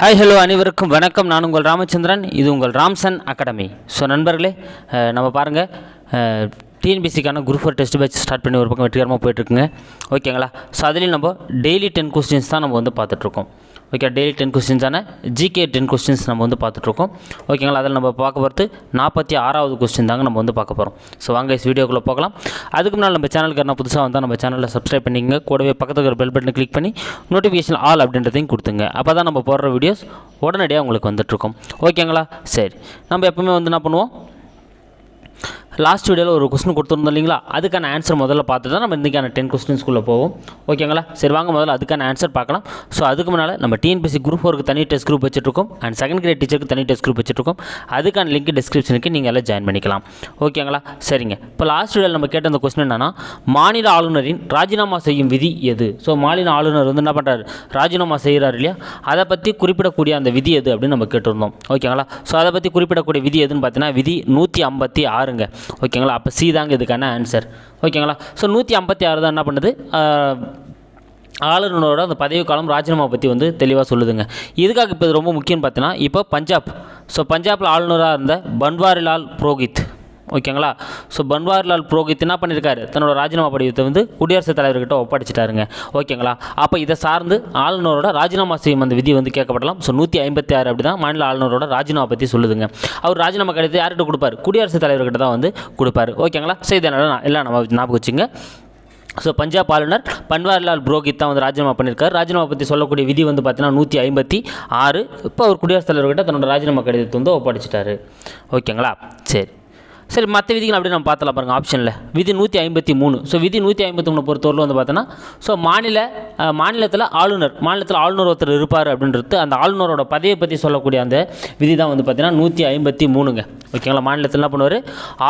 Hi hello அனைவருக்கும் வணக்கம். நான் உங்கள் ராமச்சந்திரன். இது உங்கள் ராம்சன் அகாடமி. ஸோ நண்பர்களே நம்ம பாருங்கள் டிஎன்பிசிக்கான group four test batch start பண்ணி ஒரு பக்கம் வெற்றிகரமாக போயிட்டுருக்குங்க ஓகேங்களா ஸோ அதுலேயும் நம்ம டெய்லி டென் கொஸ்டின்ஸ் தான் நம்ம வந்து பார்த்துட்ருக்கோம் ஓகே டெய்லி டென் கொஸ்டின்ஸான ஜிகே டென் கொஸ்டின்ஸ் நம்ம வந்து பார்த்துட்ருக்கோம். ஓகேங்களா அதில் நம்ம பார்க்க போகிறது நாற்பத்தி ஆறாவது கொஸ்டின் தாங்க நம்ம வந்து பார்க்க போகிறோம். ஸோ வாங்க இஸ் வீடியோக்குள்ளே பார்க்கலாம் அதுக்கு முன்னால் நம்ம சேனலுக்கு என்ன புதுசாக வந்தால் நம்ம சேனலில் சப்ஸ்கிரைப் பண்ணிக்கங்க. கூடவே பக்கத்தில் இருக்கிற பெல் பட்டனை கிளிக் பண்ணி நோட்டிஃபிகேஷன் ஆல் அப்படின்றதையும் கொடுத்துங்க. அப்போ தான் நம்ம போடுற வீடியோஸ் உடனடியாக உங்களுக்கு வந்துட்டுருக்கும் ஓகேங்களா சரி. நம்ம எப்போவுமே வந்து என்ன பண்ணுவோம்? லாஸ்ட் வீடியோவில் ஒரு கொஸ்டின் கொடுத்துருந்தோம் இல்லைங்களா? அதுக்கான ஆன்சர் முதல்ல பார்த்து தான் நம்ம இன்றைக்கான டென் கொஸ்டின்ஸ்குள்ளே போவோம். ஓகேங்களா சரி வாங்க முதல்ல அதுக்கான ஆன்சர் பார்க்கலாம். ஸோ அதுக்கு முன்னால் நம்ம டிஎன்பிசி குரூப் ஒர்க்கு தனி டெஸ்ட் குரூப் வச்சுருக்கோம் அண்ட் செகண்ட் கிரேட் டீச்சருக்கு தனி டெஸ்ட் குரூப் வச்சுருக்கோம் அதுக்கான லிங்க் டிஸ்கிரிப்ஷனுக்கு நீங்கள் எல்லாம் ஜாயின் பண்ணிக்கலாம். ஓகேங்களா சரிங்க. இப்போ லாஸ்ட் வீடியோவில் நம்ம கேட்ட அந்த கொஸ்டின் என்னன்னா மாநில ஆளுநரின் ராஜினாமா செய்யும் விதி எது? ஸோ மாநில ஆளுநர் வந்து என்ன பண்ணுறாரு ராஜினாமா செய்கிறாரு இல்லையா? அதை பற்றி குறிப்பிடக்கூடிய அந்த விதி எது அப்படின்னு நம்ம கேட்டிருந்தோம். ஓகேங்களா ஸோ அதை பற்றி குறிப்பிடக்கூடிய விதி எதுன்னு பார்த்தீங்கன்னா விதி நூற்றி ஐம்பத்தி ஆறுங்க. ஓகேங்களா? அப்போ சி தாங்க இதுக்கான ஆன்சர் ஓகேங்களா? ஸோ நூற்றி ஐம்பத்தி ஆறு தான் என்ன பண்ணுது? ஆளுநரோட அந்த பதவி காலம் ராஜினாமா பற்றி வந்து தெளிவாக சொல்லுதுங்க. இதுக்காக இப்போ இது ரொம்ப முக்கியம்னு பார்த்தீங்கன்னா இப்போ பஞ்சாப். ஸோ பஞ்சாபில் ஆளுநராக இருந்த பன்வாரிலால் புரோஹித். ஓகேங்களா? ஸோ பன்வாரிலால் புரோஹித் என்ன பண்ணியிருக்காரு தன்னோட ராஜினாமா படிவத்தை வந்து குடியரசுத் தலைவர்கிட்ட ஒப்படைச்சிட்டாருங்க. ஓகேங்களா? அப்போ இதை சார்ந்து ஆளுநரோட ராஜினாமா செய்யும் அந்த விதி வந்து கேட்கப்படலாம். ஸோ நூற்றி ஐம்பத்தி ஆறு அப்படி தான் மாநில ஆளுநரோட ராஜினாமா பற்றி சொல்லுதுங்க. அவர் ராஜினாமா கடிதத்தை யார்கிட்ட கொடுப்பாரு? குடியரசுத் தலைவர்கிட்ட தான் வந்து கொடுப்பாரு. ஓகேங்களா? ஸோ இதனால் எல்லாம் நம்ம ஞாபகம் வச்சுங்க. ஸோ பஞ்சாப் ஆளுநர் பன்வாரிலால் புரோஹித் தான் வந்து ராஜினாமா பண்ணியிருக்காரு ராஜினாமா பற்றி சொல்லக்கூடிய விதி வந்து பார்த்தீங்கன்னா நூற்றி ஐம்பத்தி ஆறு இப்போ அவர் குடியரசுத் தலைவர்கிட்ட தன்னோட ராஜினாமா கடிதத்தை வந்து ஒப்படைச்சிட்டாரு. ஓகேங்களா? சரி. சரி மற்ற விதிகள் அப்படியே நம்ம பார்த்தலாம் பாருங்கள் ஆப்ஷனில் விதி நூற்றி ஐம்பத்தி மூணு. ஸோ விதி நூற்றி ஐம்பத்தி மூணு பொறுத்தவரையில் வந்து பார்த்தோன்னா ஸோ மாநில மாநிலத்தில் ஆளுநர் மாநிலத்தில் ஆளுநர் ஒருத்தர் இருப்பார் அப்படின்றது அந்த ஆளுநரோட பதவியை பற்றி சொல்லக்கூடிய அந்த விதி தான் வந்து பார்த்தீங்கன்னா நூற்றி ஐம்பத்தி மூணுங்க. ஓகேங்களா மாநிலத்தில் என்ன பண்ணுவார்?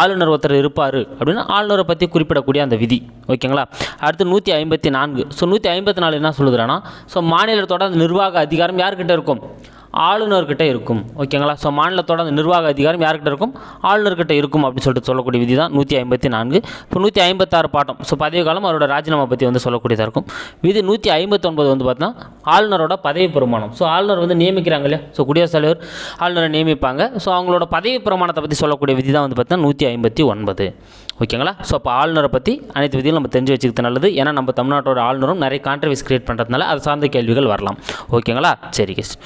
ஆளுநர் ஒருத்தர் இருப்பார் அப்படின்னா ஆளுநரை பற்றி குறிப்பிடக்கூடிய அந்த விதி. ஓகேங்களா அடுத்து நூற்றி ஐம்பத்தி நான்கு. ஸோ நூற்றி ஐம்பத்தி நாலு என்ன சொல்லுதுன்னா ஸோ மாநிலத்தோட அந்த நிர்வாக அதிகாரம் யார்கிட்ட இருக்கும்? ஆளுநர்கிட்ட இருக்கும். ஓகேங்களா? ஸோ மாநிலத்தோட அந்த நிர்வாக அதிகாரம் யார்கிட்ட இருக்கும்? ஆளுநர்கிட்ட இருக்கும் அப்படின்னு சொல்லிட்டு சொல்லக்கூடிய விதி தான் நூற்றி ஐம்பத்தி நான்கு. இப்போ நூற்றி ஐம்பத்தாறு பாட்டம். ஸோ பதவி காலம் அவரோட ராஜினாமா பற்றி வந்து சொல்லக்கூடியதாக இருக்கும். விதி நூற்றி ஐம்பத்தொன்பது வந்து பார்த்தோன்னா ஆளுநரோட பதவி பிரமாணம். ஸோ ஆளுநர் வந்து நியமிக்கிறாங்க இல்லையா? ஸோ குடியரசுத் தலைவர் ஆளுநரை நியமிப்பாங்க. ஸோ அவங்களோட பதவி பிரமாணத்தை பற்றி சொல்லக்கூடிய விதி தான் வந்து பார்த்தீங்கன்னா நூற்றி ஐம்பத்தி ஒன்பது. ஓகேங்களா? ஸோ அப்போ ஆளுநரை பற்றி அனைத்து விதியும் நம்ம தெரிஞ்சு வச்சுக்கிறது நல்லது. ஏன்னா நம்ம தமிழ்நாட்டோட ஆளுநரும் நிறைய கான்ட்ரவர்ஸ் கிரியேட் பண்ணுறதுனால அது சார்ந்த கேள்விகள் வரலாம். ஓகேங்களா? சரி கெஸ்ட்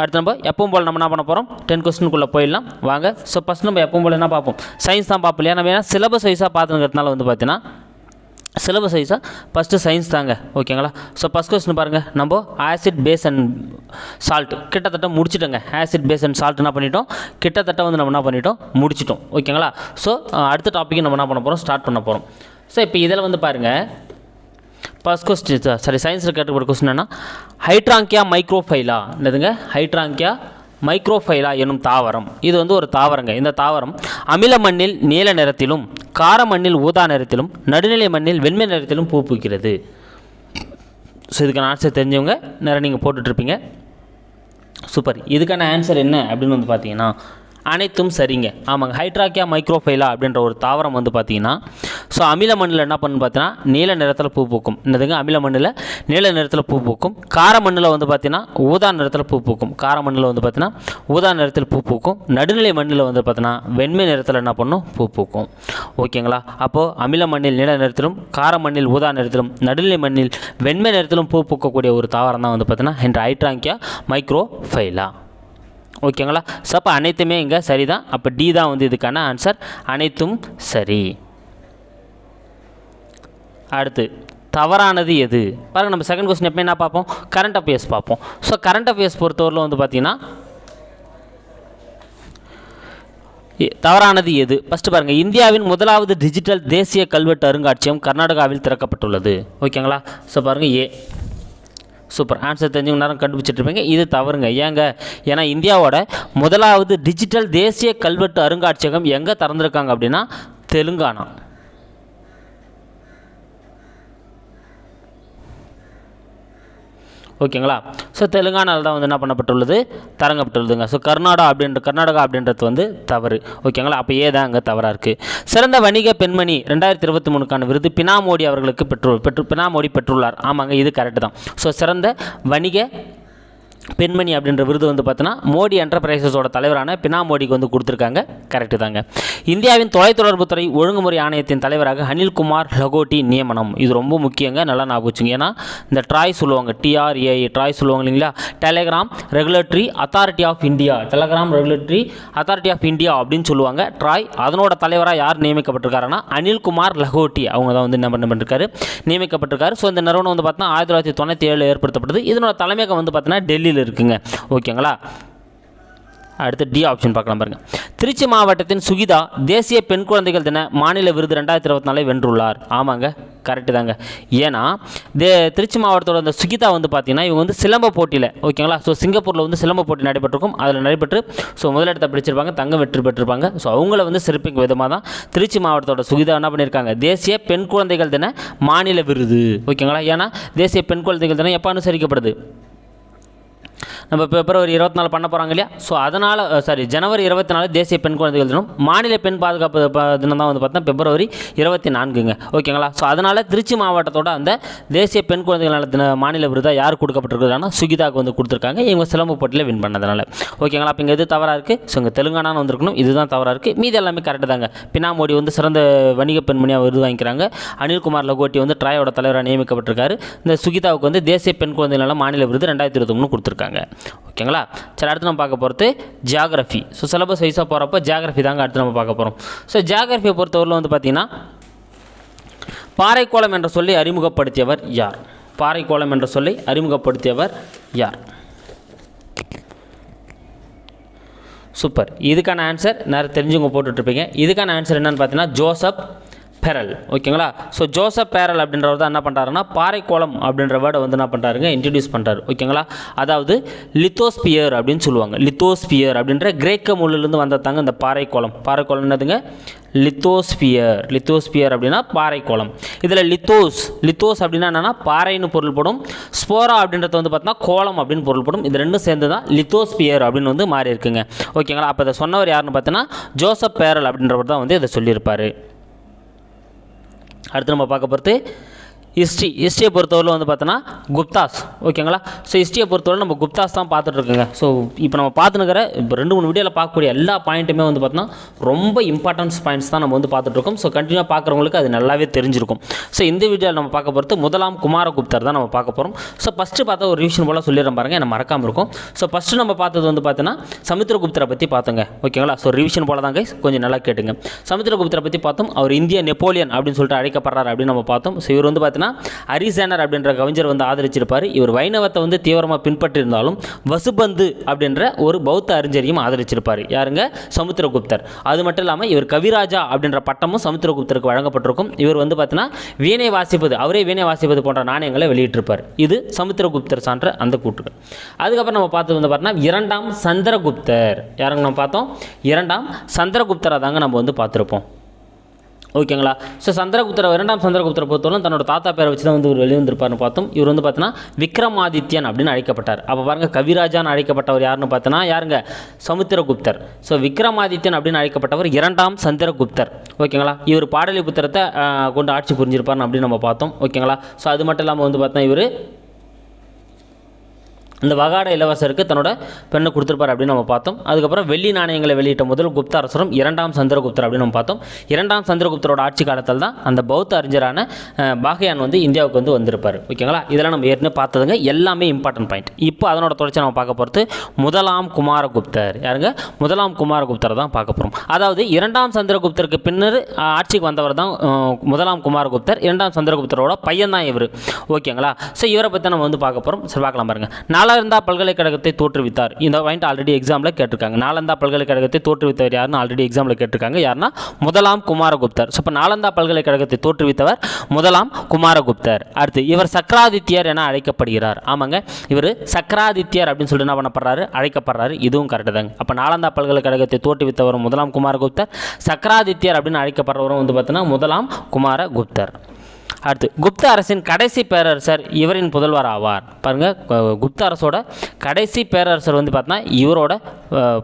அடுத்து நம்ம எப்பவும் போல் நம்ம என்ன பண்ண போகிறோம் டென் கொஸ்டினுக்குள்ளே போயிடலாம். வாங்க ஸோ ஃபஸ்ட் நம்ம எப்பவும் போல் என்ன பார்ப்போம்? சயின்ஸ் தான் பார்ப்போம் இல்லையா? நம்ம ஏன்னா சிலபஸ் வைஸாக பார்த்துங்கிறதுனால வந்து பார்த்தீங்கன்னா சிலபஸ் வைஸாக ஃபஸ்ட்டு சயின்ஸ் தாங்க. ஓகேங்களா ஸோ ஃபஸ்ட் கொஸ்டின் பாருங்கள் நம்ம ஆசிட் பேஸ் அண்ட் சால்ட் கிட்டத்தட்ட முடிச்சிட்டோங்க. ஆசிட் பேஸ் அண்ட் சால்ட் என்ன பண்ணிட்டோம்? கிட்டத்தட்ட வந்து நம்ம என்ன பண்ணிட்டோம்? முடிச்சிட்டோம். ஓகேங்களா ஸோ அடுத்த டாப்பிக்கு நம்ம என்ன பண்ண போகிறோம் ஸ்டார்ட் பண்ண போகிறோம் ஸோ இப்போ இதில் வந்து பாருங்கள் ஃபஸ்ட் கொஸ்டின் சாரி சயின்ஸில் கேட்டுக்கிற கொஸ்டின் என்ன ஹைட்ராங்கியா மைக்ரோஃபைலா என்னதுங்க? ஹைட்ராங்கியா மைக்ரோஃபைலா எனும் தாவரம். இது வந்து ஒரு தாவரங்க. இந்த தாவரம் அமில மண்ணில் நீல நிறத்திலும் கார மண்ணில் ஊதா நிறத்திலும் நடுநிலை மண்ணில் வெண்மை நிறத்திலும் பூ பூக்கிறது ஸோ இதுக்கான ஆன்சர் தெரிஞ்சவங்க நிறைய நீங்கள் போட்டுட்ருப்பீங்க சூப்பர் இதுக்கான ஆன்சர் என்ன அப்படின்னு வந்து பார்த்தீங்கன்னா அனைத்தும் சரிங்க. ஆமாங்க. ஹைட்ராக்கியா மைக்ரோஃபைலா அப்படின்ற ஒரு தாவரம் வந்து பார்த்தீங்கன்னா ஸோ அமில மண்ணில் என்ன பண்ணு பார்த்தீங்கன்னா நீல நிறத்தில் பூ பூக்கும். என்னதுங்க? அமில மண்ணில் நீல நிறத்தில் பூ பூக்கும். கார மண்ணில் வந்து பார்த்தீங்கன்னா ஊதா நிறத்தில் பூ பூக்கும். கார மண்ணில் வந்து பார்த்தீங்கன்னா ஊதா நிறத்தில் பூ பூக்கும். நடுநிலை மண்ணில் வந்து பார்த்தீங்கன்னா வெண்மை நிறத்தில் என்ன பண்ணும்? பூ பூக்கும். ஓகேங்களா? அப்போது அமில மண்ணில் நீல நிறத்திலும் கார மண்ணில் ஊதா நிறத்திலும் நடுநிலை மண்ணில் வெண்மை நிறத்திலும் பூ பூக்கக்கூடிய ஒரு தாவரம் தான் வந்து பார்த்தீங்கன்னா என்ற ஹைட்ராங்கியா மைக்ரோஃபைலா. ஓகேங்களா? ஸோ அப்போ அனைத்துமே இங்கே சரி தான் அப்போ டி தான் வந்து இதுக்கான ஆன்சர் அனைத்தும் சரி. அடுத்து தவறானது எது? பாருங்க நம்ம செகண்ட் கொஸ்டின் எப்போ என்ன பார்ப்போம்? கரண்ட் அஃபேர்ஸ் பார்ப்போம். ஸோ கரண்ட் அஃபேர்ஸ் பொறுத்தவரையில் வந்து பார்த்தீங்கன்னா தவறானது எது? ஃபஸ்ட்டு பாருங்கள் இந்தியாவின் முதலாவது டிஜிட்டல் தேசிய கல்வெட்டு அருங்காட்சியகம் கர்நாடகாவில் திறக்கப்பட்டுள்ளது. ஓகேங்களா? ஸோ பாருங்கள் ஏ சூப்பர். ஆன்சர் தெரிஞ்சவங்க நேரம் கண்டுபிடிச்சிட்ருப்பீங்க இது தவறுங்க. ஏங்க ஏன்னா இந்தியாவோட முதலாவது டிஜிட்டல் தேசிய கல்வெட்டு அருங்காட்சியகம் எங்கே திறந்துருக்காங்க அப்படின்னா தெலுங்கானா. ஓகேங்களா? ஸோ தெலுங்கானாவில் தான் வந்து என்ன பண்ணப்பட்டுள்ளது? தரங்கப்பட்டுள்ளதுங்க. ஸோ கர்நாடகா அப்படின்ற கர்நாடகா அப்படின்றது வந்து தவறு. ஓகேங்களா? அப்போ ஏ தான் அங்கே தவறாக இருக்குது சிறந்த வணிக பெண்மணி ரெண்டாயிரத்தி இருபத்தி மூணுக்கான விருது பினா மோடி அவர்களுக்கு பெற்று பெற்று பினா மோடி பெற்றுள்ளார். ஆமாங்க இது கரெக்டு தான். ஸோ சிறந்த வணிக பெண்மணி அப்படின்ற விருது வந்து பார்த்தினா மோடி என்டர்பிரைசஸோட தலைவரான பினா மோடிக்கு வந்து கொடுத்துருக்காங்க. கரெக்டு தாங்க. இந்தியாவின் தொலைத்தொடர்புத்துறை ஒழுங்குமுறை ஆணையத்தின் தலைவராக அனில்குமார் லகோட்டி நியமனம். இது ரொம்ப முக்கியங்க நல்லா ஞாபகம் வச்சுங்க. ஏன்னா இந்த ட்ராய் சொல்லுவாங்க டிஆர்ஏ ட்ராய் சொல்லுவாங்க இல்லைங்களா? Telegram regulatory authority of India telegram regulatory authority of India அப்படின்னு சொல்லுவாங்க. ட்ராய் அதனோட தலைவராக யார் நியமிக்கப்பட்டிருக்காருன்னா அனில்குமார் லகோட்டி. அவங்க தான் வந்து என்ன பண்ண பண்ணிருக்காரு? நியமிக்கப்பட்டிருக்காரு. ஸோ இந்த நிறுவனம் வந்து பார்த்தீங்கன்னா ஆயிரத்தி தொள்ளாயிரத்தி தொண்ணூற்றி ஏழில் ஏற்படுத்தப்பட்டது. இதனோட தலைமையகம் வந்து பார்த்தீங்கன்னா டெல்லியில் இருக்குங்க. ஓகேங்களா? அடுத்து டி ஆப்ஷன் பார்க்கலாம் பாருங்க. திருச்சி மாவட்டத்தின் சுகிதா தேசிய பெண் குழந்தைகள் தின மாநில விருது ரெண்டாயிரத்தி இருபத்தி நாலை வென்றுள்ளார். ஆமாங்க கரெக்டு தாங்க. ஏன்னா தே திருச்சி மாவட்டத்தோட அந்த சுகிதா வந்து பார்த்தீங்கன்னா இவங்க வந்து சிலம்ப போட்டியில் ஓகேங்களா? ஸோ சிங்கப்பூரில் வந்து சிலம்ப போட்டி நடைபெற்றிருக்கும். அதில் நடைபெற்று ஸோ முதலிடத்தை பிடிச்சிருப்பாங்க தங்க வெற்றி பெற்றிருப்பாங்க. ஸோ அவங்கள வந்து சிறப்பிக்கும் விதமாக தான் திருச்சி மாவட்டத்தோட சுகிதா என்ன பண்ணியிருக்காங்க தேசிய பெண் குழந்தைகள் தின மாநில விருது ஓகேங்களா? ஏன்னா தேசிய பெண் குழந்தைகள் தினம் எப்போ அனுசரிக்கப்படுது? நம்ம பிப்ரவரி இருபத்தி நாலு பண்ண போகிறாங்க இல்லையா? ஸோ அதனால் சாரி ஜனவரி இருபத்தி நாலு தேசிய பெண் குழந்தைகள் தினம் மாநில பெண் பாதுகாப்பு தினம் தான் வந்து பார்த்தீங்கன்னா பிப்ரவரி இருபத்தி நான்குங்க ஓகேங்களா ஸோ அதனால் திருச்சி மாவட்டத்தோட அந்த தேசிய பெண் குழந்தைகள் நல தின மாநில விருதாக யார் கொடுக்கப்பட்டிருக்குதுன்னா சுகிதாவுக்கு வந்து கொடுத்துருக்காங்க. இவங்க சிலம்பு போட்டியில் வின் பண்ணதுனால. ஓகேங்களா அப்போ இங்கே எது தவறாக இருக்குது ஸோ இங்கே தெலுங்கானான்னு வந்திருக்கணும். இதுதான் தவறாக இருக்குது மீதி எல்லாமே கரெக்டு தாங்க. பினா மோடி வந்து சிறந்த வணிக பெண்மணியாக விருது வாங்கிக்கிறாங்க. அனில்குமார் லகோட்டி வந்து ட்ராயோட தலைவராக நியமிக்கப்பட்டிருக்காரு. இந்த சுகிதாவுக்கு வந்து தேசிய பெண் குழந்தைகள் நல மாநில விருது ரெண்டாயிரத்தி இருபத்தி மூணு கொடுத்துருக்காங்க. ஓகேங்களா? சரி அடுத்து நம்ம பார்க்க போகிறது ஜியாகிரஃபி ஸோ சிலபஸ் வைஸாக போகிறப்ப ஜியாகிரஃபி தாங்க அடுத்து நம்ம பார்க்க போகிறோம் ஸோ ஜியாகிரஃபியை பொறுத்தவரையில் வந்து பார்த்திங்கன்னா பாறைக்கோளம் என்ற சொல்லை அறிமுகப்படுத்தியவர் யார்? பாறைக்கோளம் என்ற சொல்லை அறிமுகப்படுத்தியவர் யார்? சூப்பர் இதுக்கான ஆன்சர் நிறைய தெரிஞ்சவங்க போட்டுட்ருப்பீங்க இதுக்கான ஆன்சர் என்னென்னு பார்த்தீங்கன்னா ஜோசப் பெரல் ஓகேங்களா ஸோ ஜோசப் பேரல் அப்படின்றவர் தான் என்ன பண்ணுறாருன்னா பாறைக்கோளம் அப்படின்ற வேர்டை வந்து என்ன பண்ணுறாருங்க இன்ட்ரடியூஸ் பண்ணுறாரு ஓகேங்களா அதாவது லித்தோஸ்பியர் அப்படின்னு சொல்லுவாங்க. லித்தோஸ்பியர் அப்படின்ற கிரேக்க மொழிலேருந்து வந்ததாங்க இந்த பாறைக்கோளம். பாறைக்கோளம் என்னதுங்க? லித்தோஸ்பியர் லித்தோஸ்பியர் அப்படின்னா பாறைக்கோளம். இதில் லித்தோஸ் லித்தோஸ் அப்படின்னா என்னென்னா பாறைன்னு பொருள்படும் ஸ்போரா அப்படின்றது வந்து பார்த்தீங்கன்னா கோலம் அப்படின்னு பொருள்படும் இது ரெண்டும் சேர்ந்து தான் லித்தோஸ்பியர் அப்படின்னு வந்து மாறி இருக்குங்க ஓகேங்களா அப்போ இதை சொன்னவர் யாருன்னு பார்த்தீங்கன்னா ஜோசப் பேரல் அப்படின்றவர் தான் வந்து இதை சொல்லியிருப்பார். அடுத்து நம்ம பார்க்க போகிறது ஹிஸ்ட்ரி ஹிஸ்ட்ரியை பொறுத்தவரை வந்து பார்த்தோன்னா குப்தாஸ் ஓகேங்களா? ஸோ ஹிஸ்ட்ரியை பொறுத்தவரை நம்ம குப்தாஸ் தான் பார்த்துட்ருக்கோங்க. ஸோ இப்போ நம்ம பார்த்துனுக்கிற இப்போ ரெண்டு மூணு வீடியோவில் பார்க்கக்கூடிய எல்லா பாயிண்ட்டுமே வந்து பார்த்தோன்னா ரொம்ப இம்பார்ட்டன்ஸ் பாயிண்ட்ஸ் தான் நம்ம வந்து பார்த்துட்ருக்கோம். ஸோ கண்டினியூவாக பார்க்குறவங்களுக்கு அது நல்லாவே தெரிஞ்சிருக்கும். ஸோ இந்த வீடியோவில் நம்ம பார்க்க போகிறது முதலாம் குமாரகுப்தர் தான் நம்ம பார்க்க போகிறோம் ஸோ ஃபஸ்ட்டு பார்த்தா ஒரு ரிவிஷன் போல் சொல்லிடுறேன் பாருங்கள் என்ன மறக்காமல் இருக்கும். ஸோ ஃபஸ்ட்டு நம்ம பார்த்தது வந்து பார்த்தோன்னா சமுத்திரகுப்தரை பற்றி பார்த்தோங்க ஓகேங்களா? ஸோ ரிவிஷன் போல தான் கைஸ் கொஞ்சம் நல்லா கேட்டுங்க. சமுத்திரகுப்தரை பற்றி பார்த்தோம். அவர் இந்திய நெப்போலியன் அப்படின்னு சொல்லிட்டு அழைக்கப்படுறாரு அப்படின்னு நம்ம பார்த்தோம். ஸோ இவர் வந்து பார்த்தீங்கன்னா அரிசேனர் அப்படின்ற கவிஞர் வந்து ஆதரிச்சிருப்பார். இவர் வைணவத்தை வந்து தீவிரமாக பின்பற்றியிருந்தாலும் வசுபந்து அப்படின்ற ஒரு பௌத்த அறிஞரையும் ஆதரிச்சிருப்பார். யாருங்க? சமுத்திரகுப்தர். அது மட்டும் இல்லாமல் இவர் கவிராஜா அப்படின்ற பட்டமும் சமுத்திரகுப்தருக்கு வழங்கப்பட்டிருக்கும். இவர் வந்து பார்த்தீங்கன்னா வீணை வாசிப்பது அவரே வீணை வாசிப்பது போன்ற நாணயங்களை வெளியிட்டிருப்பார். இது சமுத்திரகுப்தர் சான்ற அந்த கூட்டுகள் அதுக்கப்புறம் நம்ம பார்த்தது வந்து பார்த்தீங்கன்னா இரண்டாம் சந்திரகுப்தர். யாருங்க நம்ம பார்த்தோம்? இரண்டாம் சந்திரகுப்தரை தாங்க நம்ம வந்து பார்த்துருப்போம். ஓகேங்களா? ஸோ சந்திரகுப்தர் இரண்டாம் சந்திரகுப்தரை பொறுத்தவரை தன்னோட தாத்தா பேரை வச்சு தான் வந்து இவர் வெளிவந்திருப்பார்னு பார்த்தோம். இவர் வந்து பார்த்தீங்கன்னா விக்ரமாதித்யன் அப்படின்னு அழைக்கப்பட்டார். அப்போ பாருங்க கவிராஜான்னு அழைக்கப்பட்டவர் யாருன்னு பார்த்தோன்னா யாருங்க? சமுத்திரகுப்தர். ஸோ விக்ரமாதித்யன் அப்படின்னு அழைக்கப்பட்டவர் இரண்டாம் சந்திரகுப்தர். ஓகேங்களா? இவர் பாடலிபுத்திரத்தை புத்திரத்தை கொண்டு ஆட்சி புரிஞ்சிருப்பார்னு அப்படின்னு நம்ம பார்த்தோம். ஓகேங்களா? ஸோ அது மட்டும் இல்லாமல் வந்து பார்த்தோன்னா இவர் இந்த வகாட இளவரசருக்கு தன்னோட பெண்ணை கொடுத்துருப்பார் அப்படின்னு நம்ம பார்த்தோம். அதுக்கப்புறம் வெள்ளி நாணயங்களை வெளியிட்ட முதல் குப்த அரசரும் இரண்டாம் சந்திரகுப்தர் அப்படின்னு நம்ம பார்த்தோம். இரண்டாம் சந்திரகுப்தரோட ஆட்சி காலத்தில் தான் அந்த பௌத்த அறிஞரான பாகையான் பாகயான் வந்து இந்தியாவுக்கு வந்து வந்திருப்பார். ஓகேங்களா? இதெல்லாம் நம்ம ஏற்கனவே பார்த்ததுங்க. எல்லாமே இம்பார்ட்டன்ட் பாயிண்ட் இப்போ அதனோட தொடர்ச்சி நம்ம பார்க்க போகிறது முதலாம் குமாரகுப்தர். யாருங்க? முதலாம் குமாரகுப்தரை தான் பார்க்க போகிறோம் அதாவது இரண்டாம் சந்திரகுப்தருக்கு பின்னர் ஆட்சிக்கு வந்தவர் தான் முதலாம் குமாரகுப்தர். இரண்டாம் சந்திரகுப்தரோட பையன் தான் இவர். ஓகேங்களா? ஸோ இவரை பற்றி நம்ம வந்து பார்க்க போகிறோம் சரி பார்க்கலாம் பாருங்க. நாலந்தா பல்கலைக்கழகத்தை தோற்றுவித்தார். இந்த பாயிண்ட் ஆல்ரெடி எக்ஸாமில் கேட்டிருக்காங்க. நாலந்தா பல்கலைக்கழகத்தை தோற்றுவித்தவர் யாருன்னு ஆல்ரெடி எக்ஸாமில் கேட்டிருக்காங்க. யாருன்னா முதலாம் குமாரகுப்தர். ஸோ இப்போ நாலந்தா பல்கலைக்கழகத்தை தோற்றுவித்தவர் முதலாம் குமாரகுப்தர். அடுத்து இவர் சக்கராதித்யர் என அழைக்கப்படுகிறார். ஆமாங்க இவர் சக்கராதித்யர் அப்படின்னு சொல்லிட்டு என்ன பண்ணப்படுறாரு? அழைக்கப்படுறாரு. இதுவும் கரெக்டு தாங்க. அப்போ நாலந்தா பல்கலைக்கழகத்தை தோற்றுவித்தவர் முதலாம் குமாரகுப்தர் சக்கராதித்யர் அப்படின்னு அழைக்கப்படுறவரும் வந்து பார்த்தீங்கன்னா முதலாம் குமாரகுப்தர். அடுத்து குப்த அரசின் கடைசி பேரரசர் இவரின் புதல்வர் ஆவார். பாருங்கள் குப்த அரசோட கடைசி பேரரசர் வந்து பார்த்தீங்கன்னா இவரோட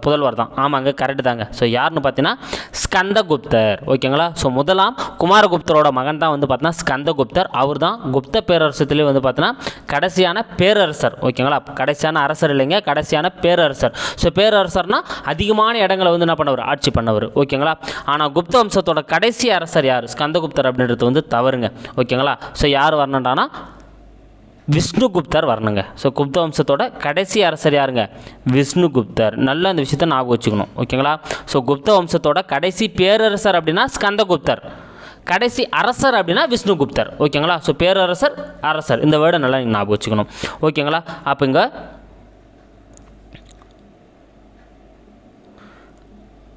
புதல்வர் தான். ஆமாங்க கரெக்டு தாங்க. ஸோ யாருன்னு பார்த்தீங்கன்னா ஸ்கந்தகுப்தர். ஓகேங்களா? ஸோ முதலாம் குமாரகுப்தரோட மகன் தான் வந்து பார்த்தீங்கன்னா ஸ்கந்தகுப்தர். அவர் தான் குப்த பேரரசத்துலேயே வந்து பார்த்தீங்கன்னா கடைசியான பேரரசர். ஓகேங்களா? கடைசியான அரசர் இல்லைங்க கடைசியான பேரரசர். ஸோ பேரரசர்னால் அதிகமான இடங்களை வந்து என்ன பண்ணவர்? ஆட்சி பண்ணவர். ஓகேங்களா? ஆனால் குப்த வம்சத்தோட கடைசி அரசர் யார்? ஸ்கந்தகுப்தர் அப்படின்றது வந்து தவறுங்க. ஓகேங்களா? ஸோ யார் வரணுன்றானா விஷ்ணுகுப்தர் வரணுங்க. ஸோ குப்த வம்சத்தோட கடைசி அரசர் யாருங்க? விஷ்ணுகுப்தர். நல்ல அந்த விஷயத்தை ஞாபகம் வச்சுக்கணும். ஓகேங்களா? ஸோ குப்த வம்சத்தோட கடைசி பேரரசர் அப்படின்னா ஸ்கந்தகுப்தர். கடைசி அரசர் அப்படின்னா விஷ்ணுகுப்தர். ஓகேங்களா? ஸோ பேரரசர் அரசர். இந்த வேர்டை நல்லா நீங்கள் ஞாபகம் வச்சுக்கணும். ஓகேங்களா? அப்போ இங்கே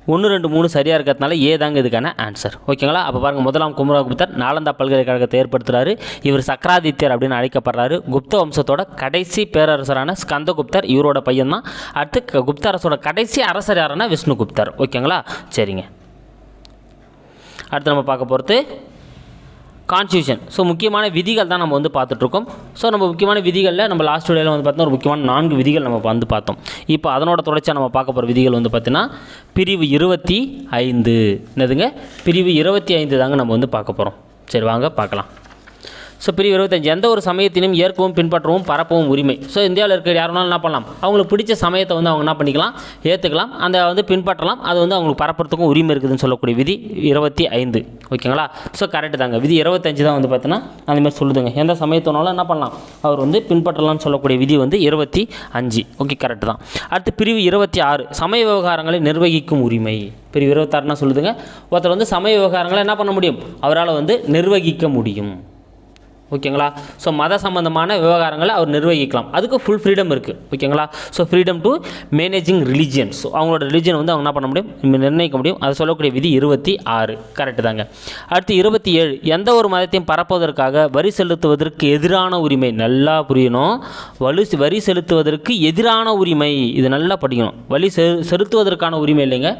ஒன்று ரெண்டு மூணு சரியாக இருக்கிறதுனால ஏ தாங்க இதுக்கான ஆன்சர் ஓகேங்களா அப்போ பாருங்கள் முதலாம் குமரகுப்தர் நாலந்தா பல்கலைக்கழகத்தை ஏற்படுத்துகிறாரு இவர் சக்கராதித்யர் அப்படின்னு அழைக்கப்படுறாரு. குப்த வம்சத்தோட கடைசி பேரரசரான ஸ்கந்தகுப்தர் இவரோட பையன் தான் அடுத்து க- குப்த அரசோட கடைசி அரசர் யாருன்னா விஷ்ணுகுப்தர். ஓகேங்களா சரிங்க. அடுத்து நம்ம பார்க்க போகிறது கான்ஸ்டியூஷன் ஸோ முக்கியமான விதிகள் தான் நம்ம வந்து பார்த்துட்ருக்கோம். ஸோ நம்ம முக்கியமான விதிகளில் நம்ம லாஸ்ட் வீடியோவில் வந்து பார்த்தோன்னா ஒரு முக்கியமான நான்கு விதிகள் நம்ம வந்து பார்த்தோம். இப்போ அதனோட தொடர்ச்சியாக நம்ம பார்க்க போகிற விதிகள் வந்து பார்த்திங்கன்னா பிரிவு இருபத்தி ஐந்து. என்னதுங்க? பிரிவு இருபத்தி ஐந்து தாங்க நம்ம வந்து பார்க்க போகிறோம் சரி வாங்க பார்க்கலாம். ஸோ பிரிவு இருபத்தஞ்சு எந்த ஒரு சமயத்திலும் ஏற்கவும் பின்பற்றவும் பரப்பவும் உரிமை. ஸோ இந்தியாவில் இருக்கிற யாருனாலும் என்ன பண்ணலாம்? அவங்களுக்கு பிடிச்ச சமயத்தை வந்து அவங்க என்ன பண்ணிக்கலாம்? ஏற்றுக்கலாம் அந்த வந்து பின்பற்றலாம். அது வந்து அவங்களுக்கு பரப்புறதுக்கும் உரிமை இருக்குதுன்னு சொல்லக்கூடிய விதி இருபத்தி ஐந்து. ஓகேங்களா? ஸோ கரெக்டு தாங்க. விதி இருபத்தஞ்சு தான் வந்து பார்த்தீங்கன்னா அந்தமாதிரி சொல்லுதுங்க. எந்த சமயத்தினாலும் என்ன பண்ணலாம்? அவர் வந்து பின்பற்றலாம்னு சொல்லக்கூடிய விதி வந்து இருபத்தி அஞ்சு. ஓகே கரெக்டு தான். அடுத்து பிரிவு இருபத்தி ஆறு. சமய விவகாரங்களை நிர்வகிக்கும் உரிமை. பிரிவு இருபத்தாறுனா சொல்லுதுங்க. ஒருத்தர் வந்து சமய விவகாரங்களை என்ன பண்ண முடியும்? அவரால் வந்து நிர்வகிக்க முடியும். ஓகேங்களா? ஸோ மத சம்பந்தமான விவகாரங்களை அவர் நிர்வகிக்கலாம். அதுக்கு ஃபுல் ஃப்ரீடம் இருக்குது ஓகேங்களா? So freedom to managing religion so அவங்களோட ரிலிஜன் வந்து அவங்க என்ன பண்ண முடியும்? நிர்ணயிக்க முடியும். அதை சொல்லக்கூடிய விதி இருபத்தி ஆறு. கரெக்டு தாங்க. அடுத்து இருபத்தி ஏழு. எந்த ஒரு மதத்தையும் பரப்புவதற்காக வரி செலுத்துவதற்கு எதிரான உரிமை. நல்லா புரியணும். வலு வரி செலுத்துவதற்கு எதிரான உரிமை. இது நல்லா படிக்கணும். வழி செ செலுத்துவதற்கான உரிமை இல்லைங்க.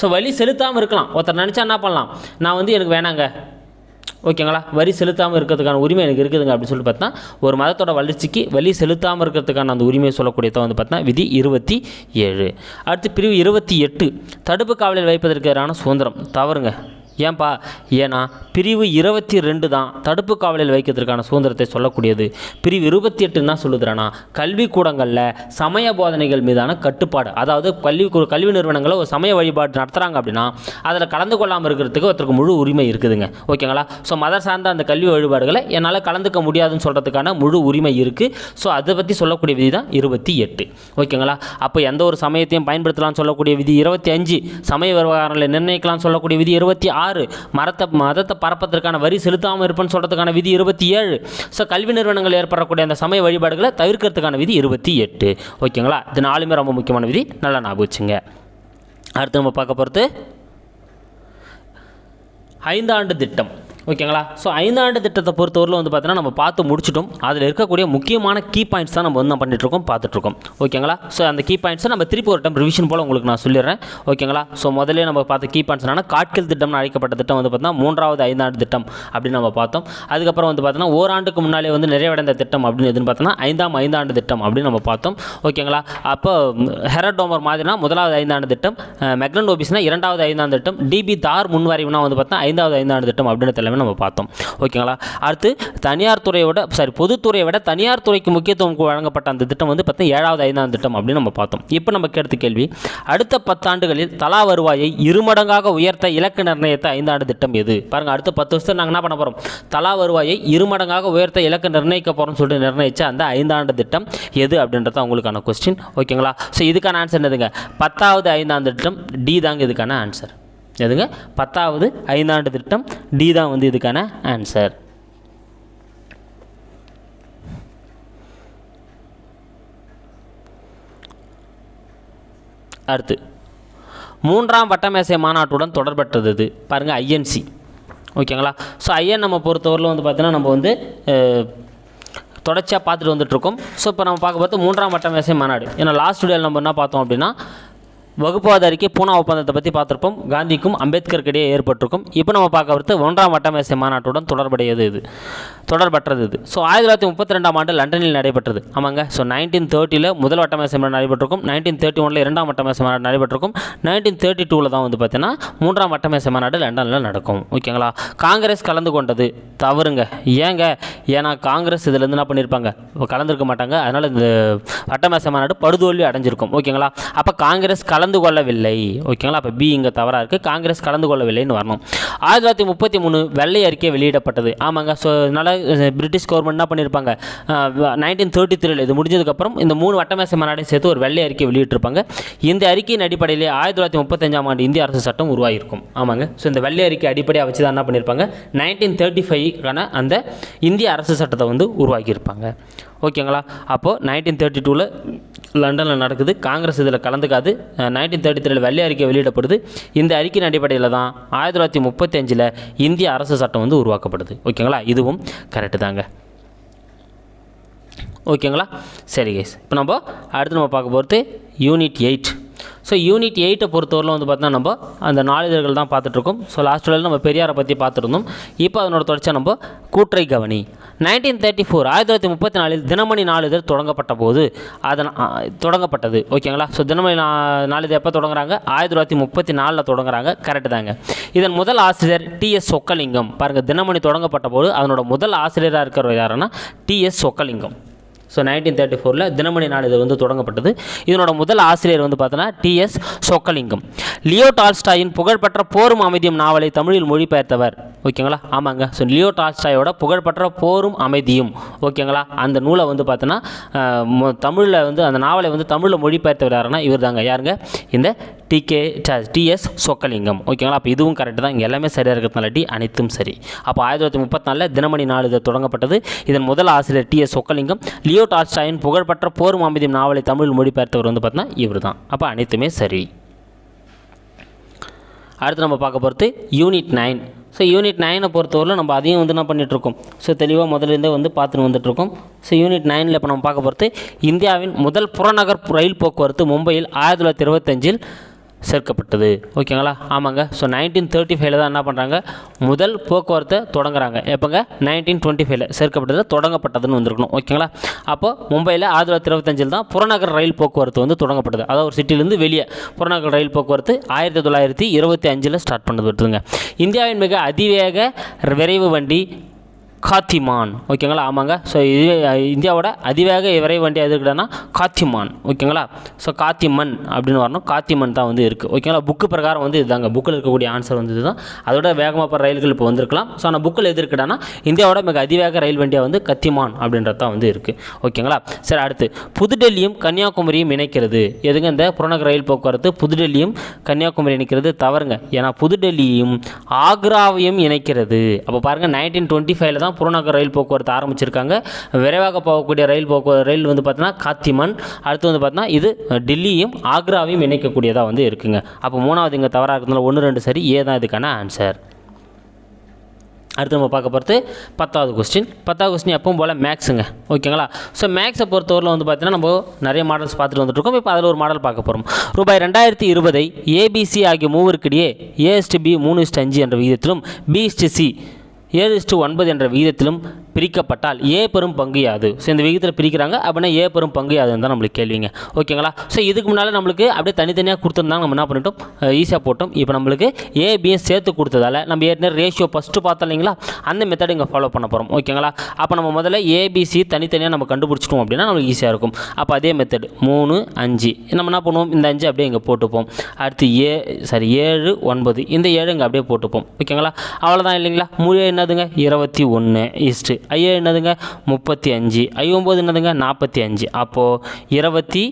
ஸோ வழி செலுத்தாமல் இருக்கலாம். ஒருத்தர் நினச்சா என்ன பண்ணலாம்? நான் வந்து எனக்கு வேணாங்க. ஓகேங்களா? வரி செலுத்தாமல் இருக்கிறதுக்கான உரிமை எனக்கு இருக்குதுங்க அப்படின்னு சொல்லிட்டு பார்த்தா ஒரு மதத்தோட வளர்ச்சிக்கு வரி செலுத்தாமல் இருக்கிறதுக்கான அந்த உரிமையை சொல்லக்கூடியதை வந்து பார்த்தா விதி இருபத்தி ஏழு. அடுத்து பிரிவு இருபத்தி எட்டு தடுப்பு காவலில் வைப்பதற்கு எதிரான சுதந்திரம். தவறுங்க. ஏன்பா? ஏன்னா பிரிவு இருபத்தி ரெண்டு தான் தடுப்பு காவலில் வைக்கிறதுக்கான சுதந்திரத்தை சொல்லக்கூடியது. பிரிவு இருபத்தி எட்டு என்ன சொல்லுதுறானா. கல்விக்கூடங்களில் சமய போதனைகள் மீதான கட்டுப்பாடு. அதாவது கல்வி கல்வி நிறுவனங்களில் ஒரு சமய வழிபாடு நடத்துகிறாங்க அப்படின்னா அதில் கலந்து கொள்ளாமல் இருக்கிறதுக்கு ஒருத்தருக்கு முழு உரிமை இருக்குதுங்க. ஓகேங்களா? ஸோ மத சார்ந்த அந்த கல்வி வழிபாடுகளை என்னால் கலந்துக்க முடியாதுன்னு சொல்கிறதுக்கான முழு உரிமை இருக்குது ஸோ அதை பற்றி சொல்லக்கூடிய விதி தான் இருபத்தி எட்டு ஓகேங்களா? அப்போ எந்த ஒரு சமயத்தையும் பயன்படுத்தலாம்னு சொல்லக்கூடிய விதி இருபத்தி அஞ்சு சமய விவகாரங்களை நிர்ணயிக்கலாம்னு சொல்லக்கூடிய விதி இருபத்தி ஆறு. மரத்தை மதத்தை பரப்பதற்கான வரி செலுத்தாமல் இருப்பேன்னு சொல்கிறதுக்கான விதி இருபத்தி ஏழு. ஸோ கல்வி நிறுவனங்கள் ஏற்படக்கூடிய அந்த சமய வழிபாடுகளை தவிர்க்கிறதுக்கான விதி இருபத்தி எட்டு. ஓகேங்களா? இது நாலுமே ரொம்ப முக்கியமான விதி. நல்லா ஞாபகம் வச்சுங்க. அடுத்து நம்ம பார்க்க போகிறது ஐந்தாண்டு திட்டம். ஓகேங்களா? ஸோ ஐந்தாண்டு திட்டத்தை பொறுத்தவரையில் வந்து பார்த்தீங்கன்னா நம்ம பார்த்து முடிச்சிட்டோம். அதில் இருக்கக்கூடிய முக்கியமான கீ பாயிண்ட்ஸ் தான் நம்ம வந்து நம்ம பண்ணிகிட்ருக்கோம் பார்த்துட்ருக்கோம் ஓகேங்களா? ஸோ அந்த கீ பாயிண்ட்ஸை நம்ம திருப்பி ஒரு டைம் ரிவிஷன் போல் உங்களுக்கு நான் சொல்லிடுறேன். ஓகேங்களா? ஸோ முதல்ல நம்ம பார்த்த கீ பாயிண்ட்ஸ் என்னன்னா காட்கில் திட்டம்னு அழைக்கப்பட்ட திட்டம் வந்து பார்த்தீங்கன்னா மூன்றாவது ஐந்தாண்டு திட்டம் அப்படின்னு நம்ம பார்த்தோம். அதுக்கப்புறம் வந்து பார்த்தீங்கன்னா ஓராண்டுக்கு முன்னாலே வந்து நிறைவடைந்த திட்டம் அப்படின்னு எதுன்னு பார்த்தோன்னா ஐந்தாம் ஐந்தாண்டு திட்டம் அப்படின்னு நம்ம பார்த்தோம். ஓகேங்களா? அப்போ ஹெரடோமர் மாதிரினா முதலாவது ஐந்தாண்டு திட்டம் மெக்னன் ஓபிஸ்னா இரண்டாவது ஐந்தாண்டு திட்டம் டிபி தார் முன்வரைவுனா வந்து பார்த்தா ஐந்தாவது ஐந்தாண்டு திட்டம் அப்படின்னு எல்லாமே நம்ம பார்த்தோம். ஓகேங்களா? அடுத்து தனியார் துறையை விட சாரி பொதுத்துறையை விட தனியார் துறைக்கு முக்கியத்துவம் வழங்கப்பட்ட அந்த திட்டம் வந்து பார்த்தா ஏழாவது ஐந்தாம் திட்டம் அப்படின்னு நம்ம பார்த்தோம். இப்போ நம்ம கேட்ட கேள்வி அடுத்த பத்தாண்டுகளில் தலா வருவாயை இருமடங்காக உயர்த்த இலக்கு நிர்ணயித்த ஐந்தாண்டு திட்டம் எது? பாருங்க அடுத்த பத்து வருஷத்தில் நாங்கள் என்ன பண்ண போகிறோம் தலா வருவாயை இருமடங்காக உயர்த்த இலக்கு நிர்ணயிக்க போகிறோம்னு சொல்லிட்டு நிர்ணயித்த அந்த ஐந்தாண்டு திட்டம் எது அப்படின்றது உங்களுக்கான கொஸ்டின் ஓகேங்களா? ஸோ இதுக்கான ஆன்சர் என்னதுங்க? பத்தாவது ஐந்தாம் திட்டம் டி தாங்க இதுக்கான ஆன்சர் எதுங்க? பத்தாவது ஐந்தாண்டு திட்டம் டி தான் வந்து இதுக்கான ஆன்சர் அடுத்து மூன்றாம் வட்டமேசை மாநாட்டுடன் தொடர்பற்றது இது பாருங்கள் ஐஎன்சி. ஓகேங்களா? ஸோ ஐஎன் நம்ம பொறுத்தவரையில் வந்து பார்த்தீங்கன்னா நம்ம வந்து தொடர்ச்சியாக பார்த்துட்டு வந்துட்டுருக்கோம் ஸோ இப்போ நம்ம பார்க்க பார்த்து மூன்றாம் வட்டமேசை மாநாடு. ஏன்னா லாஸ்ட் வீடியோவில் நம்ம என்ன பார்த்தோம் அப்படின்னா வகுப்புவாத அறிக்கை பூனா ஒப்பந்தத்தை பற்றி பார்த்துருப்போம். காந்திக்கும் அம்பேத்கருக்கு இடையே ஏற்பட்டிருக்கும். இப்போ நம்ம பார்க்க வரது ஒன்றாம் வட்டமேசை மாநாட்டுடன் தொடர்புடையது இது. தொடர்பற்றது இது. ஸோ ஆயிரத்தி தொள்ளாயிரத்தி முப்பத்தி ரெண்டாம் ஆண்டு லண்டனில் நடைபெற்றது. ஆமாங்க. ஸோ நைன்டீன் தேர்ட்டியில் முதல் வட்டமேசை மாநாடு நடைபெற்றிருக்கும். நைன்டீன் தேர்ட்டி ஒனில் இரண்டாம் வட்டமேசை மாநாடு நடைபெற்றிருக்கும். நைன்டீன் தேர்ட்டி டூவில் தான் வந்து பார்த்தீங்கன்னா மூன்றாம் வட்டமேசை மாநாடு லண்டனில் நடக்கும். ஓகேங்களா காங்கிரஸ் கலந்து கொண்டது. தவறுங்க. ஏங்க? ஏன்னா காங்கிரஸ் இதுலேருந்து என்ன பண்ணியிருப்பாங்க கலந்துருக்க மாட்டாங்க. அதனால் இந்த வட்டமேச மாநாடு படுதோல்வி அடைஞ்சிருக்கும். ஓகேங்களா அப்போ காங்கிரஸ் கலந்து கொள்ளவில்லை. ஓகேங்களா அப்போ பி இங்கே தவறாக இருக்குது காங்கிரஸ் கலந்து கொள்ளவில்லைன்னு வரணும். ஆயிரத்தி தொள்ளாயிரத்தி முப்பத்தி மூணு வெள்ளை அறிக்கை வெளியிடப்பட்டது. ஆமாங்க. ஸோ அதனால் பிரிட்டிஷ் கவர்மெண்ட் என்ன பண்ணியிருப்பாங்க நைன்டீன் தேர்ட்டி த்ரீல இது முடிஞ்சதுக்கப்புறம் இந்த மூணு வட்டமேசை மாநாடையும் சேர்த்து ஒரு வெள்ளை அறிக்கை வெளியிட்டிருப்பாங்க. இந்த அறிக்கையின் அடிப்படையிலே ஆயிரத்தி தொள்ளாயிரத்தி முப்பத்தஞ்சாம் ஆண்டு இந்திய அரசு சட்டம் உருவாகியிருக்கும் ஆமாங்க. ஸோ இந்த வெள்ளை அறிக்கை அடிப்படையாக வச்சு தான் என்ன பண்ணியிருப்பாங்க நைன்டீன் தேர்ட்டி ஃபைவ்க்கான அந்த இந்திய அரசு சட்டத்தை வந்து உருவாக்கியிருப்பாங்க. ஓகேங்களா? அப்போது நைன்டீன் தேர்ட்டி டூவில் லண்டனில் நடக்குது. காங்கிரஸ் இதில் கலந்துக்காது. நைன்டீன் தேர்ட்டி த்ரீல வெள்ளை அறிக்கை வெளியிடப்படுது. இந்த அறிக்கையின் அடிப்படையில் தான் ஆயிரத்தி தொள்ளாயிரத்தி முப்பத்தஞ்சில் இந்திய அரசு சட்டம் வந்து உருவாக்கப்படுது. ஓகேங்களா? இதுவும் கரெக்டு தாங்க. ஓகேங்களா? சரி கைஸ் இப்போ நம்ம அடுத்து நம்ம பார்க்க போகிறது யூனிட் எயிட் ஸோ யூனிட் எயிட்டை பொறுத்தவரையில் வந்து பார்த்தீங்கன்னா நம்ம அந்த நாளிதழ்கள் தான் பார்த்துட்ருக்கோம் ஸோ லாஸ்ட் வேலையில் நம்ம பெரியாரை பற்றி பார்த்துருந்தோம் இப்போ அதனோட தொடர்ச்சியாக நம்ம கூற்றை கவனி. நைன்டீன் தேர்ட்டி ஃபோர் ஆயிரத்தி தொள்ளாயிரத்தி முப்பத்தி நாலில் தினமணி நாளிதழ் தொடங்கப்பட்ட போது அதன் தொடங்கப்பட்டது. ஓகேங்களா? ஸோ தினமணி நா நாளிதழ் எப்போ தொடங்குறாங்க? ஆயிரத்தி தொள்ளாயிரத்தி முப்பத்தி நாலில் தொடங்குறாங்க. கரெக்டு தாங்க. இதன் முதல் ஆசிரியர் டிஎஸ் சொக்கலிங்கம். பாருங்கள் தினமணி தொடங்கப்பட்ட போது அதனோட முதல் ஆசிரியராக இருக்கிறவர் யாருன்னா? TS Chockalingam. So nineteen thirty ஃபோரில் தினமணி நாளிதழ் வந்து தொடங்கப்பட்டது. இதனோட முதல் ஆசிரியர் வந்து பார்த்தோன்னா டிஎஸ் சொக்கலிங்கம். லியோ டால்ஸ்டாயின் புகழ்பெற்ற போரும் அமைதியும் நாவலை தமிழில் மொழிபெயர்த்தவர். ஓகேங்களா? ஆமாங்க. ஸோ லியோ டால்ஸ்டாயோட புகழ்பெற்ற போரும் அமைதியும். ஓகேங்களா? அந்த நூலை வந்து பார்த்தோன்னா தமிழில் வந்து அந்த நாவலை வந்து தமிழில் மொழிபெயர்த்தவர் யாருன்னா இவர் தாங்க யாருங்க? இந்த டிகே டிஎஸ் சொக்கலிங்கம். ஓகேங்களா அப்போ இதுவும் கரெக்டு தான். இங்கே எல்லாமே சரியாக இருக்கிறதுனால டி அனைத்தும் சரி. அப்போ ஆயிரத்தி தொள்ளாயிரத்தி முப்பத்தி நாலில் தினமணி நாளிதழ் தொடங்கப்பட்டது. இதன் முதல் ஆசிரியர் டிஎஸ் சொக்கலிங்கம். லியோ டால்ஸ்டாயின் புகழ்பெற்ற போர் அமைதியும் நாவலை தமிழ் மொழிபெயர்த்தவர் வந்து பார்த்தீங்கன்னா இவர் தான் அப்போ அனைத்துமே சரி. அடுத்து நம்ம பார்க்க போகிறது யூனிட் நைன் ஸோ யூனிட் நைனை பொறுத்தவரை நம்ம அதையும் வந்து என்ன பண்ணிகிட்ருக்கோம் ஸோ தெளிவாக முதல்லேருந்தே வந்து பார்த்துட்டு வந்துட்டுருக்கோம் ஸோ யூனிட் நைனில் இப்போ நம்ம பார்க்க போகிறது இந்தியாவின் முதல் புறநகர் ரயில் போக்குவரத்து மும்பையில் ஆயிரத்தி தொள்ளாயிரத்தி இருபத்தஞ்சில் சேர்க்கப்பட்டது. ஓகேங்களா? ஆமாங்க. ஸோ நைன்டீன் தேர்ட்டி ஃபைவ்ல தான் என்ன பண்ணுறாங்க முதல் போக்குவரத்தை தொடங்குறாங்க. எப்போங்க? நைன்டீன் டுவெண்ட்டி ஃபைவ்ல சேர்க்கப்பட்டது தொடங்கப்பட்டதுன்னு வந்திருக்கணும். ஓகேங்களா? அப்போ மும்பையில் ஆயிரத்தி தொள்ளாயிரத்தி இருபத்தஞ்சில் தான் புறநகர் ரயில் போக்குவரத்து வந்து தொடங்கப்பட்டது. அதாவது ஒரு சிட்டிலேருந்து வெளியே புறநகர் ரயில் போக்குவரத்து ஆயிரத்தி தொள்ளாயிரத்தி இருபத்தி அஞ்சில் ஸ்டார்ட் பண்ணப்பட்டதுங்க. இந்தியாவின் மிக அதிவேக விரைவு வண்டி காத்திமான். ஓகேங்களா? ஆமாங்க. ஸோ இது இந்தியாவோட அதிவேக விரைவு வண்டி எது இருக்குன்னா காத்திமான். ஓகேங்களா? ஸோ காத்திமன் அப்படின்னு வரணும். காத்திமன் தான் வந்து இருக்குது ஓகேங்களா? புக்கு பிரகாரம் வந்து இதுதாங்க. புக்கில் இருக்கக்கூடிய ஆன்சர் வந்து இதுதான். அதோட வேகமாக போகிற ரயில்கள் இப்போ வந்திருக்கலாம். ஸோ ஆனால் புக்கில் எது இருக்குடானா இந்தியாவோட மிக அதிவேக ரயில் வண்டியாக வந்து கத்திமான் அப்படின்றது தான் வந்து இருக்குது ஓகேங்களா? சரி அடுத்து. புதுடெல்லியும் கன்னியாகுமரியும் இணைக்கிறது. எதுங்க இந்த புறநகர் ரயில் போக்குவரத்து? புதுடெல்லியும் கன்னியாகுமரி இணைக்கிறது? தவறுங்க. ஏன்னா புதுடெல்லியும் ஆக்ராவையும் இணைக்கிறது. அப்போ பாருங்கள் நைன்டீன் டுவெண்ட்டி ஃபைவ்ல தான் புறநகர் ரயில் போக்குவரத்து ஆரம்பிச்சிருக்காங்க. விரைவாக போகக்கூடிய ரயில் போக்குவரத்து ரயில் வந்து பார்த்தீங்கன்னா காத்திமன் அடுத்து வந்து பார்த்தீங்கன்னா இது டெல்லியும் ஆக்ராவையும் இணைக்கக்கூடியதாக வந்து இருக்குங்க. அப்போ மூணாவது இங்கே தவறாக இருக்கிறதுனால ஒன்று ரெண்டு சரி ஏ தான் இதுக்கான ஆன்சர் அடுத்து நம்ம பார்க்க போகிறது பத்தாவது கொஸ்டின் பத்தாவது கொஸ்டின் எப்பவும் போல் மேக்ஸுங்க ஓகேங்களா ஸோ மேக்ஸை பொறுத்தவரையில் வந்து பார்த்தீங்கன்னா நம்ம நிறைய மாடல்ஸ் பார்த்துட்டு வந்துட்டுருக்கோம் இப்போ அதில் ஒரு மாடல் பார்க்க போகிறோம் ரூபாய் ரெண்டாயிரத்தி இருபதை ஏபிசி ஆகிய மூவருக்கிடையே ஏஎஸ்டி பி மூணு இஸ்ட் அஞ்சு என்ற விகிதத்திலும் பி சி ஏழு இஸ்டு ஒன்பது என்ற விகிதத்திலும் பிரிக்கப்பட்டால் ஏ பெரும் பங்கு யாது. ஸோ இந்த விகிதத்தில் பிரிக்கிறாங்க அப்படின்னா ஏ பெரும் பங்கு யாதுன்னு தான் நம்மளுக்கு கேள்விங்க. ஓகேங்களா? ஸோ இதுக்கு முன்னால் நம்மளுக்கு அப்படியே தனித்தனியாக கொடுத்துருந்தாங்க நம்ம என்ன பண்ணிட்டோம்? ஈஸியாக போட்டோம். இப்போ நம்மளுக்கு ஏபியும் சேர்த்து கொடுத்ததால நம்ம ஏற்கனவே ரேஷியோ ஃபஸ்ட்டு பார்த்தோம் இல்லைங்களா? அந்த மெத்தட் இங்கே ஃபாலோ பண்ண போகிறோம் ஓகேங்களா? அப்போ நம்ம முதல்ல ஏபிசி தனித்தனியாக நம்ம கண்டுபிடிச்சிட்டோம் அப்படின்னா நம்மளுக்கு ஈஸியாக இருக்கும். அப்போ அதே மெத்தட் மூணு அஞ்சு. நம்ம என்ன பண்ணுவோம்? இந்த அஞ்சு அப்படியே இங்கே போட்டுப்போம். அடுத்து ஏ சாரி ஏழு ஒன்பது. இந்த ஏழு இங்கே அப்படியே போட்டுப்போம். ஓகேங்களா? அவ்வளோதான் இல்லைங்களா? மூணு என்னதுங்க? இருபத்தி ஒன்று ஈஸ்ட்டு ஐயா என்னதுங்க? முப்பத்தி அஞ்சு. ஐ ஒம்பது என்னதுங்க? நாற்பத்தி அஞ்சு. அப்போது இருபத்தி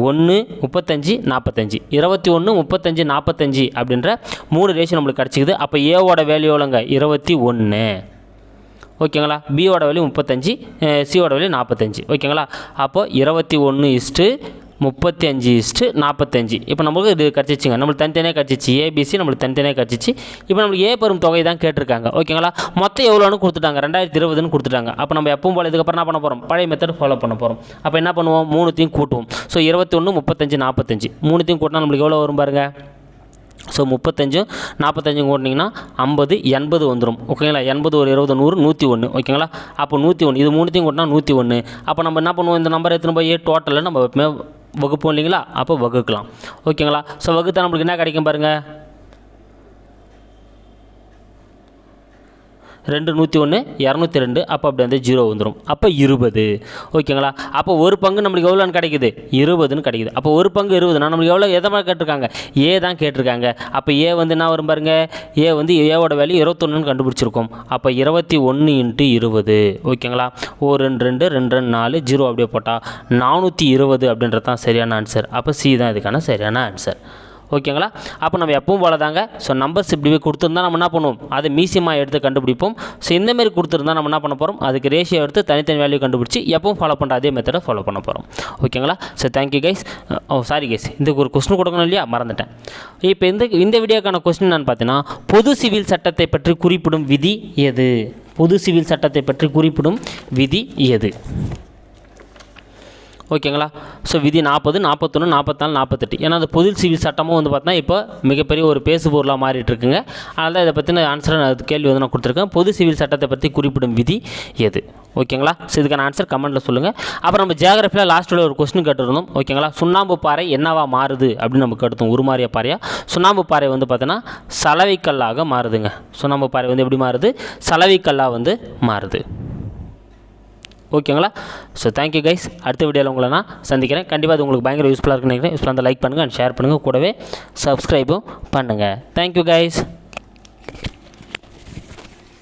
ஒன்று முப்பத்தஞ்சு நாற்பத்தஞ்சு இருபத்தி ஒன்று முப்பத்தஞ்சு நாற்பத்தஞ்சு அப்படின்ற மூணு ரேஷன் நம்மளுக்கு கிடச்சிக்குது. அப்போ ஏவோட வேல்யூ எவ்வளோங்க? இருபத்தி ஒன்று ஓகேங்களா? பியோட வேல்யூ முப்பத்தஞ்சு சியோட வேல்யூ நாற்பத்தஞ்சு ஓகேங்களா? அப்போது இருபத்தி ஒன்று இஸ்ட்டு முப்பத்தி அஞ்சு இஸ்ட்டு நாற்பத்தஞ்சு இப்போ நம்மளுக்கு இது கிடச்சிச்சிங்க நம்மளுக்கு தனித்தனியாக கிடச்சிச்சு ஏபிசி நம்மளுக்கு தனித்தனியாக கிடச்சிச்சு இப்போ நம்மளுக்கு ஏ பெரும் தொகை தான் கேட்டிருக்காங்க. ஓகேங்களா மொத்தம் எவ்வளோன்னு கொடுத்துட்டாங்க? ரெண்டாயிரத்தி இருபதுன்னு கொடுத்துட்டாங்க. அப்போ நம்ம எப்பவும் போல இதுக்கப்புறம் என்ன பண்ண போகிறோம் பழைய மெத்தட் ஃபாலோ பண்ண போகிறோம் அப்போ என்ன பண்ணுவோம்? மூணுத்தையும் கூட்டுவோம். ஸோ இருபத்தி ஒன்று முப்பத்தஞ்சு நாற்பத்தஞ்சு மூணுத்தையும் கூட்டினா நம்மளுக்கு எவ்வளோ வரும் பாருங்கள் ஸோ முப்பத்தஞ்சும் நாற்பத்தஞ்சும் கூட்டினீங்கன்னா ஐம்பது எண்பது வந்துடும் ஓகேங்களா எண்பது ஒரு இருபது நூறு நூற்றி ஒன்று ஓகேங்களா அப்போ நூற்றி ஒன்று இது மூணுத்தையும் கூட்டினா நூற்றி ஒன்று அப்போ நம்ம என்ன பண்ணுவோம்? இந்த நம்பர் எடுத்துன்னு போய் டோட்டலில் நம்ம வகுப்போம் இல்லைங்களா? அப்போ வகுக்கலாம். ஓகேங்களா ஸோ வகுத்தா நம்மளுக்கு என்ன கிடைக்கும் பாருங்கள் ரெண்டு நூற்றி ஒன்று இரநூத்தி ரெண்டு அப்போ அப்படி வந்து ஜீரோ வந்துடும் அப்போ இருபது. ஓகேங்களா? அப்போ ஒரு பங்கு நம்மளுக்கு எவ்வளோன்னு கிடைக்குது? இருபதுன்னு கிடைக்குது. அப்போ ஒரு பங்கு இருபதுனா நம்மளுக்கு எவ்வளோ எதை மாதிரி கேட்டிருக்காங்க? ஏ தான் கேட்டிருக்காங்க. அப்போ ஏ வந்து என்ன வரும் பாருங்க? ஏ வந்து ஏவோட வேல்யூ இருபத்தொன்னுன்னு கண்டுபிடிச்சிருக்கோம். அப்போ இருபத்தி ஒன்று இன்ட்டு இருபது. ஓகேங்களா? ஓ ரெண்டு ரெண்டு ரெண்டு ரெண்டு நாலு ஜீரோ அப்படியே போட்டால் நானூற்றி இருபது அப்படின்றது தான் சரியான ஆன்சர் அப்போ சி தான் இதுக்கான சரியான ஆன்சர் ஓகேங்களா? அப்போ நம்ம எப்பவும் போல தாங்க ஸோ நம்பர்ஸ் இப்படி கொடுத்துருந்தா நம்ம என்ன பண்ணுவோம்? அதை மீசியமாக எடுத்து கண்டுபிடிப்போம். ஸோ இந்த மாதிரி கொடுத்துருந்தா நம்ம என்ன பண்ண போகிறோம் அதுக்கு ரேஷியோ எடுத்து தனித்தனி வேல்யூ கண்டுபிடிச்சி எப்பவும் ஃபாலோ பண்ணுற அதே மெத்தடை ஃபாலோ பண்ண போகிறோம் ஓகேங்களா? So thank you guys oh sorry guys இதுக்கு ஒரு கொஸ்டின் கொடுக்கணும் இல்லையா? மறந்துட்டேன். இப்போ இந்த இந்த வீடியோக்கான கொஸ்டின் என்னன்னு பார்த்தீங்கன்னா பொது சிவில் சட்டத்தை பற்றி குறிப்பிடும் விதி எது? பொது சிவில் சட்டத்தை பற்றி குறிப்பிடும் விதி எது? ஓகேங்களா? ஸோ விதி நாற்பது நாற்பத்தொன்று நாற்பத்தாலு நாற்பத்தெட்டு ஏன்னா அந்த பொது சிவில் சட்டமும் வந்து பார்த்தீங்கன்னா இப்போ மிகப்பெரிய ஒரு பேசு பொருளாக மாறிட்டுருக்குங்க. இருக்குங்க தான் இதை பற்றின ஆன்சரை நான் கேள்வி வந்து நான் கொடுத்துருக்கேன். பொது சிவில் சட்டத்தை பற்றி குறிப்பிடும் விதி எது? ஓகேங்களா? ஸோ இதுக்கான ஆன்சர் கமெண்ட்டில் சொல்லுங்கள் அப்புறம் நம்ம ஜியாகிரஃபியில் லாஸ்ட்டில் ஒரு கொஸ்டின் கேட்டிருந்தோம். ஓகேங்களா? சுண்ணாம்பு பாறை என்னவா மாறுது? அப்படின்னு நம்ம கேட்டோம் உருமாறிய பாறையாக சுண்ணாம்பு பாறை வந்து பார்த்தோன்னா சலவைக்கல்லாக மாறுதுங்க. சுண்ணாம்பு பாறை வந்து எப்படி மாறுது? சலவைக்கல்லாக வந்து மாறுது. ஓகேங்களா? ஸோ தேங்க்யூ கைஸ் அடுத்த வீடியோவில் உங்களை நான் சந்திக்கிறேன். கண்டிப்பாக அது உங்களுக்கு பயங்கர யூஸ்ஃபுல்லாக இருக்குன்னு நினைக்கிறேன். யூஸ்ஃபுல்லாக இருந்தால் லைக் பண்ணுங்கள் அண்ட் ஷேர் பண்ணுங்கள் கூடவே சப்ஸ்கிரைபும் பண்ணுங்கள் தேங்க்யூ கைஸ்